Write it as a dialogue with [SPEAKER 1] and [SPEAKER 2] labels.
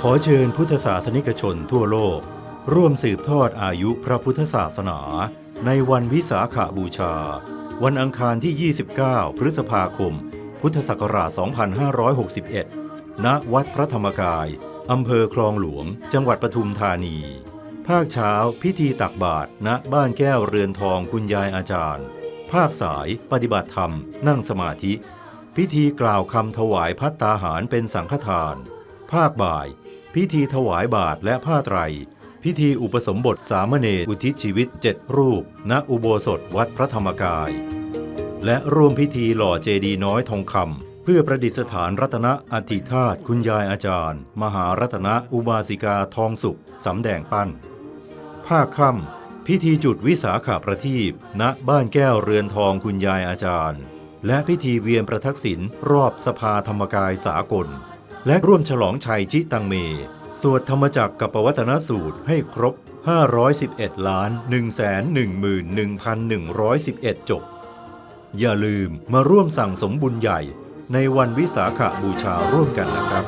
[SPEAKER 1] ขอเชิญพุทธศาสนิกชนทั่วโลก ร่วมสืบทอดอายุพระพุทธศาสนา ในวันวิสาขาบูชา วันอังคารที่ 29 พฤษภาคม พุทธศักราช 2561 ณ วัดพระธรรมกาย อำเภอคลองหลวง จังหวัดปทุมธานี ภาคเช้าพิธีตักบาตรณบ้านแก้วเรือนทองคุณยายอาจารย์ ภาคสาย ปฏิบัติธรรม นั่งสมาธิ พิธีกล่าวคำถวายพัตตาหารเป็นสังฆทาน ภาคบ่าย พิธีถวายบาทและผ้าไตร พิธีอุปสมบทสามเณรอุทิศชีวิตเจ็ดรูป ณอุโบสถวัดพระธรรมกาย และร่วมพิธีหล่อเจดีย์น้อยทองคำเพื่อประดิษฐานรัตนอธิธาตุคุณยายอาจารย์ มหารัตนอุบาสิกาทองสุข สำแดงปั้น ภาคค่ำ พิธีจุดวิสาขาประทีปณบ้านแก้วเรือนทองคุณยายอาจารย์ และพิธีเวียนประทักษิณรอบสภาธรรมกายสากล และร่วมฉลองชัยชิตังเม สวดธรรมจักรกับปวัตนสูตรให้ครบ 511ล้าน111,111จบ อย่าลืมมาร่วมสั่งสมบุญใหญ่ในวันวิสาขบูชาร่วมกันนะครับ